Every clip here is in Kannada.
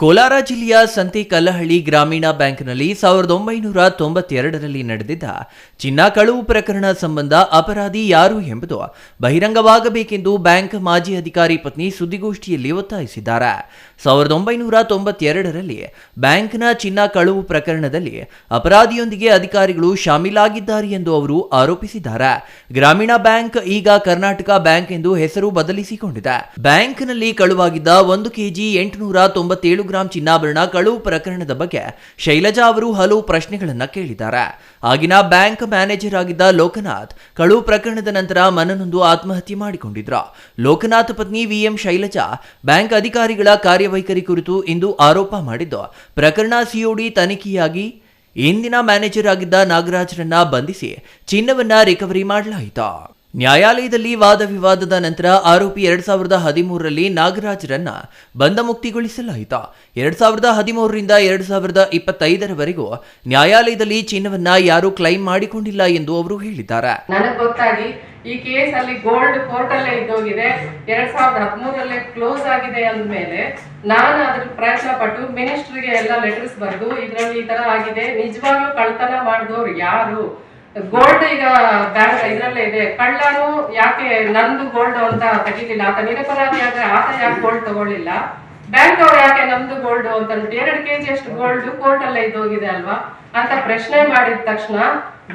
ಕೋಲಾರ ಜಿಲ್ಲೆಯ ಸಂತೆ ಕಲ್ಲಹಳ್ಳಿ ಗ್ರಾಮೀಣ ಬ್ಯಾಂಕ್ನಲ್ಲಿ ಸಾವಿರದ ಒಂಬೈನೂರ ತೊಂಬತ್ತೆರಡರಲ್ಲಿ ನಡೆದಿದ್ದ ಚಿನ್ನ ಕಳುವು ಪ್ರಕರಣ ಸಂಬಂಧ ಅಪರಾಧಿ ಯಾರು ಎಂಬುದು ಬಹಿರಂಗವಾಗಬೇಕೆಂದು ಬ್ಯಾಂಕ್ ಮಾಜಿ ಅಧಿಕಾರಿ ಪತ್ನಿ ಸುದ್ದಿಗೋಷ್ಠಿಯಲ್ಲಿ ಒತ್ತಾಯಿಸಿದ್ದಾರೆ. ಸಾವಿರದ ಒಂಬೈನೂರ ತೊಂಬತ್ತೆರಡರಲ್ಲಿ ಬ್ಯಾಂಕ್ನ ಚಿನ್ನ ಕಳುವು ಪ್ರಕರಣದಲ್ಲಿ ಅಪರಾಧಿಯೊಂದಿಗೆ ಅಧಿಕಾರಿಗಳು ಶಾಮೀಲಾಗಿದ್ದಾರೆ ಎಂದು ಅವರು ಆರೋಪಿಸಿದ್ದಾರೆ. ಗ್ರಾಮೀಣ ಬ್ಯಾಂಕ್ ಈಗ ಕರ್ನಾಟಕ ಬ್ಯಾಂಕ್ ಎಂದು ಹೆಸರು ಬದಲಿಸಿಕೊಂಡಿದೆ. ಬ್ಯಾಂಕ್ನಲ್ಲಿ ಕಳುವಾಗಿದ್ದ ಒಂದು ಕೆಜಿ ಎಂಟುನೂರ ತೊಂಬತ್ತೇಳು ಗ್ರಾಂ ಚಿನ್ನಾಭರಣ ಕಳುವು ಪ್ರಕರಣದ ಬಗ್ಗೆ ಶೈಲಜಾ ಅವರು ಹಲವು ಪ್ರಶ್ನೆಗಳನ್ನ ಕೇಳಿದ್ದಾರೆ. ಆಗಿನ ಬ್ಯಾಂಕ್ ಮ್ಯಾನೇಜರ್ ಆಗಿದ್ದ ಲೋಕನಾಥ್ ಕಳುವು ಪ್ರಕರಣದ ನಂತರ ಮನನೊಂದು ಆತ್ಮಹತ್ಯೆ ಮಾಡಿಕೊಂಡಿದ್ರು. ಲೋಕನಾಥ್ ಪತ್ನಿ ವಿಎಂ ಶೈಲಜಾ ಬ್ಯಾಂಕ್ ಅಧಿಕಾರಿಗಳ ಕಾರ್ಯವೈಖರಿ ಕುರಿತು ಇಂದು ಆರೋಪ ಮಾಡಿದ್ದು, ಪ್ರಕರಣ ಸಿಒಡಿ ತನಿಖೆಯಾಗಿ ಇಂದಿನ ಮ್ಯಾನೇಜರ್ ಆಗಿದ್ದ ನಾಗರಾಜ್ರನ್ನ ಬಂಧಿಸಿ ಚಿನ್ನವನ್ನ ರಿಕವರಿ ಮಾಡಲಾಯಿತು. ನ್ಯಾಯಾಲಯದಲ್ಲಿ ವಾದ ವಿವಾದದ ನಂತರ ಆರೋಪಿ ಎರಡ್ ಸಾವಿರದ ಹದಿಮೂರರಲ್ಲಿ ನಾಗರಾಜ್ರನ್ನ ಬಂಧ ಮುಕ್ತಿಗೊಳಿಸಲಾಯಿತು ಎರಡ್ ಸಾವಿರದ ಹದಿಮೂರರಿಂದ ಎರಡ್ ಸಾವಿರದ ಇಪ್ಪತ್ತೈದರವರೆಗೂ ನ್ಯಾಯಾಲಯದಲ್ಲಿ ಚಿನ್ನವನ್ನ ಯಾರೂ ಕ್ಲೈಮ್ ಮಾಡಿಕೊಂಡಿಲ್ಲ ಎಂದು ಅವರು ಹೇಳಿದ್ದಾರೆ. ನನಗ್ ಗೊತ್ತಾಗಿ ಈ ಕೇಸ್ ಅಲ್ಲಿ ಗೋಲ್ಡ್ ಕೋರ್ಟ್ ಅಲ್ಲೇ ಇದ್ದೋಗಿದೆ. ಎರಡ್ ಸಾವಿರದ ಹದಿಮೂರಲ್ಲೇ ಕ್ಲೋಸ್ ಆಗಿದೆ ಅಂದ್ಮೇಲೆ ನಾನು ಅದ್ರ ಪ್ರಯತ್ನ ಪಟ್ಟು ಮಿನಿಸ್ಟರ್ಗೆ ಎಲ್ಲ ಲೆಟರ್ಸ್ ಬರೆದು ಇದರಲ್ಲಿ ಈ ತರ ಆಗಿದೆ. ನಿಜವಾಗ್ಲೂ ಕಳ್ತನ ಮಾಡಿದವ್ರು ಯಾರು? ಗೋಲ್ಡ್ ಈಗ ಬ್ಯಾಂಕ್ ಇದ್ರಲ್ಲೇ ಇದೆ. ಕಳ್ಳರು ಯಾಕೆ ನಂದು ಗೋಲ್ಡ್ ಅಂತ ತೆಗಿಲಿಲ್ಲ ಆತ ನಿರಪರಾಧಿ ಆದ್ರೆ ಆತ ಯಾಕೆ ಗೋಲ್ಡ್ ತಗೊಳ್ಳಿಲ್ಲ? ಬ್ಯಾಂಕ್ ಅವ್ರು ಯಾಕೆ ನಮ್ದು ಗೋಲ್ಡ್ ಅಂತ ಅಂದ್ಬಿಟ್ಟು ಎರಡು ಕೆಜಿ ಅಷ್ಟು ಗೋಲ್ಡ್ ಕೋರ್ಟ್ ಅಲ್ಲೇ ಹೋಗಿದೆ ಅಲ್ವಾ? ಅಂತ ಪ್ರಶ್ನೆ ಮಾಡಿದ ತಕ್ಷಣ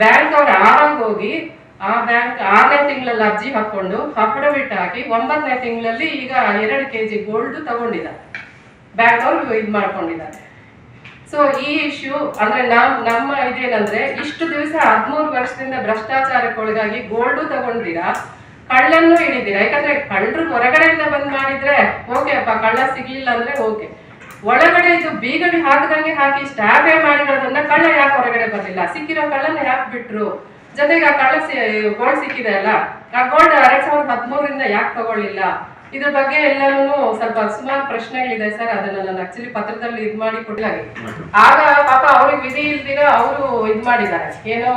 ಬ್ಯಾಂಕ್ ಅವ್ರು ಆರಾಗ ಹೋಗಿ ಆ ಬ್ಯಾಂಕ್ ಆರನೇ ತಿಂಗಳಲ್ಲಿ ಅರ್ಜಿ ಹಾಕೊಂಡು ಅಫಿಡವಿಟ್ ಹಾಕಿ ಒಂಬತ್ತನೇ ತಿಂಗಳಲ್ಲಿ ಈಗ ಎರಡು ಕೆಜಿ ಗೋಲ್ಡ್ ತಗೊಂಡಿದ್ದಾರೆ. ಬ್ಯಾಂಕ್ ಅವ್ರು ಇದು ಮಾಡ್ಕೊಂಡಿದ್ದಾರೆ. ಸೊ ಈ ಇಶ್ಯೂ ಅಂದ್ರೆ ನಾವ್ ನಮ್ಮ ಇದೇನಂದ್ರೆ, ಇಷ್ಟು ದಿವಸ ಹದಿಮೂರು ವರ್ಷದಿಂದ ಭ್ರಷ್ಟಾಚಾರಕ್ಕೊಳಗಾಗಿ ಗೋಲ್ಡು ತಗೊಂಡಿರಾ? ಕಳ್ಳನ್ನು ಹಿಡಿದಿರಾ? ಯಾಕಂದ್ರೆ ಕಳ್ಳರು ಹೊರಗಡೆಯಿಂದ ಬಂದ್ ಮಾಡಿದ್ರೆ ಓಕೆ ಅಪ್ಪ, ಕಳ್ಳ ಸಿಗ್ಲಿಲ್ಲ ಅಂದ್ರೆ ಓಕೆ. ಒಳಗಡೆ ಇದು ಬೀಗಡಿ ಹಾಕದಂಗೆ ಹಾಕಿ ಸ್ಟಾಬೇ ಮಾಡಿರೋದನ್ನ ಕಳ್ಳ ಯಾಕೆ ಹೊರಗಡೆ ಬರಲಿಲ್ಲ? ಸಿಕ್ಕಿರೋ ಕಳ್ಳನ ಯಾಕೆ ಬಿಟ್ರು? ಜೊತೆಗೆ ಆ ಕಳ್ಳ ಗೋಲ್ಡ್ ಸಿಕ್ಕಿದೆ ಅಲ್ಲ? ಆ ಗೋಲ್ಡ್ ಎರಡ್ ಸಾವಿರದ ಹದಿಮೂರರಿಂದ ಯಾಕೆ ತಗೊಳ್ಳಿಲ್ಲ? ಇದ್ರ ಬಗ್ಗೆ ಎಲ್ಲರೂ ಸ್ವಲ್ಪ ಸುಮಾರು ಪ್ರಶ್ನೆಗಳಿದೆ ಸರ್ ಅದನ್ನ ನಾನು ಆಕ್ಚುಲಿ ಪತ್ರದಲ್ಲಿ ಇದ್ ಮಾಡಿ ಕೊಡ್ಲಾಗಿ ಆಗ ಪಾಪ ಅವ್ರಿಗೆ ವಿಧಿ ಇಲ್ದಿರ ಅವರು ಇದ್ ಮಾಡಿದ್ದಾರೆ. ಏನೋ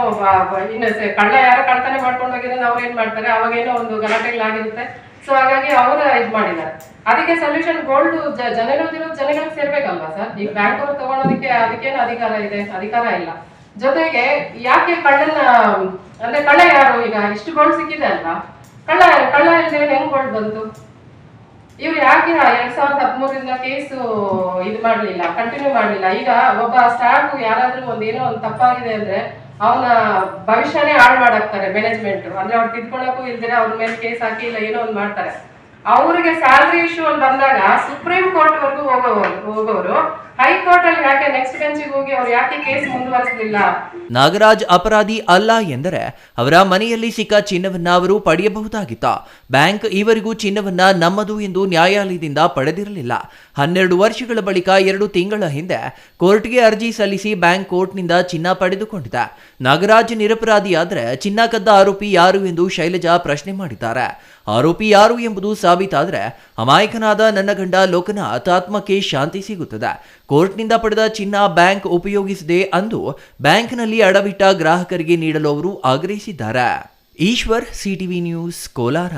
ಇನ್ನು ಕಳ್ಳ ಯಾರೋ ಕಳ್ತಾನೆ ಮಾಡ್ಕೊಂಡು ಹೋಗಿದ್ರೆ ಅವ್ರು ಏನ್ ಮಾಡ್ತಾರೆ? ಅವಾಗ ಏನೋ ಒಂದು ಗಲಾಟೆಗಳಾಗಿರುತ್ತೆ ಸೊ ಹಾಗಾಗಿ ಅವ್ರ ಇದ್ ಮಾಡಿದ್ದಾರೆ. ಅದಕ್ಕೆ ಸೊಲ್ಯೂಷನ್ ಗೋಲ್ಡ್ ಜನಗಳಿರೋ ಜನಗಳಿಗೆ ಸೇರ್ಬೇಕಲ್ವಾ ಸರ್? ಈಗ ಬ್ಯಾಂಕ್ ಅವ್ರು ತಗೊಳೋದಕ್ಕೆ ಅದಕ್ಕೇನು ಅಧಿಕಾರ ಇದೆ? ಅಧಿಕಾರ ಇಲ್ಲ. ಜೊತೆಗೆ ಯಾಕೆ ಕಳ್ಳನ ಅಂದ್ರೆ ಕಳ್ಳ ಯಾರು? ಈಗ ಇಷ್ಟು ಗೋಲ್ಡ್ ಸಿಕ್ಕಿದೆ ಅಲ್ವಾ? ಕಳ್ಳ ಯಾರು? ಕಳ್ಳ ಇಲ್ದಿರ ಹೆಂಗ್ ಗೋಲ್ಡ್ ಬಂತು? ಇವ್ರು ಯಾಕೆ ಎರಡ್ ಸಾವಿರದ ಹದಿಮೂರಿಂದ ಕೇಸು ಇದು ಮಾಡ್ಲಿಲ್ಲ ಕಂಟಿನ್ಯೂ ಮಾಡ್ಲಿಲ್ಲ? ಈಗ ಒಬ್ಬ ಸ್ಟಾಫ್ ಯಾರಾದ್ರೂ ಒಂದ್ ಏನೋ ಒಂದ್ ತಪ್ಪಾಗಿದೆ ಅಂದ್ರೆ ಅವನ ಭವಿಷ್ಯನೇ ಹಾಳು ಮಾಡಾಕ್ತಾರೆ ಮ್ಯಾನೇಜ್ಮೆಂಟ್ ಅಂದ್ರೆ ಅವ್ರು ತಿದ್ಕೊಳಕ್ಕೂ ಇಲ್ದಿರ ಅವ್ರ ಮೇಲೆ ಕೇಸ್ ಹಾಕಿ ಇಲ್ಲ ಏನೋ ಒಂದ್ ಮಾಡ್ತಾರೆ. ಅವ್ರಿಗೆ ಸ್ಯಾಲ್ರಿ ಇಶ್ಯೂ ಅಂತ ಬಂದಾಗ ಸುಪ್ರೀಂ ಕೋರ್ಟ್ ವರ್ಗೂ ಹೋಗೋರು ಹೋಗೋರು ಹೈಕೋರ್ಟ್ ಅಲ್ಲಿ ಯಾಕೆ ನೆಕ್ಸ್ಟ್ ಬೆಂಚಿಗೆ ಹೋಗಿ ಅವ್ರು ಯಾಕೆ ಕೇಸ್ ಮುಂದುವರೆಸಲಿಲ್ಲ ನಾಗರಾಜ್ ಅಪರಾಧಿ ಅಲ್ಲ ಎಂದರೆ ಅವರ ಮನೆಯಲ್ಲಿ ಸಿಕ್ಕ ಚಿನ್ನವನ್ನ ಅವರು ಪಡೆಯಬಹುದಾಗಿತ್ತ. ಬ್ಯಾಂಕ್ ಈವರೆಗೂ ಚಿನ್ನವನ್ನ ನಮ್ಮದು ಎಂದು ನ್ಯಾಯಾಲಯದಿಂದ ಪಡೆದಿರಲಿಲ್ಲ. ಹನ್ನೆರಡು ವರ್ಷಗಳ ಬಳಿಕ ಎರಡು ತಿಂಗಳ ಹಿಂದೆ ಕೋರ್ಟ್ಗೆ ಅರ್ಜಿ ಸಲ್ಲಿಸಿ ಬ್ಯಾಂಕ್ ಕೋರ್ಟ್ನಿಂದ ಚಿನ್ನ ಪಡೆದುಕೊಂಡಿದೆ ನಾಗರಾಜ್ ನಿರಪರಾಧಿಯಾದರೆ ಚಿನ್ನ ಕದ್ದ ಆರೋಪಿ ಯಾರು ಎಂದು ಶೈಲಜಾ ಪ್ರಶ್ನೆ ಮಾಡಿದ್ದಾರೆ. ಆರೋಪಿ ಯಾರು ಎಂಬುದು ಸಾಬೀತಾದರೆ ಅಮಾಯಕನಾದ ನನ್ನ ಗಂಡ ಲೋಕನಾಥ್ ಆತ್ಮಕ್ಕೆ ಶಾಂತಿ ಸಿಗುತ್ತದೆ. ಕೋರ್ಟ್ನಿಂದ ಪಡೆದ ಚಿನ್ನ ಬ್ಯಾಂಕ್ ಉಪಯೋಗಿಸದೆ ಅಂದು ಬ್ಯಾಂಕ್ನಲ್ಲಿ ಅಡವಿಟ್ಟ ಗ್ರಾಹಕರಿಗೆ ನೀಡಲು ಅವರು ಆಗ್ರಹಿಸಿದ್ದಾರೆ. Eshwar, CTV news, Kolar.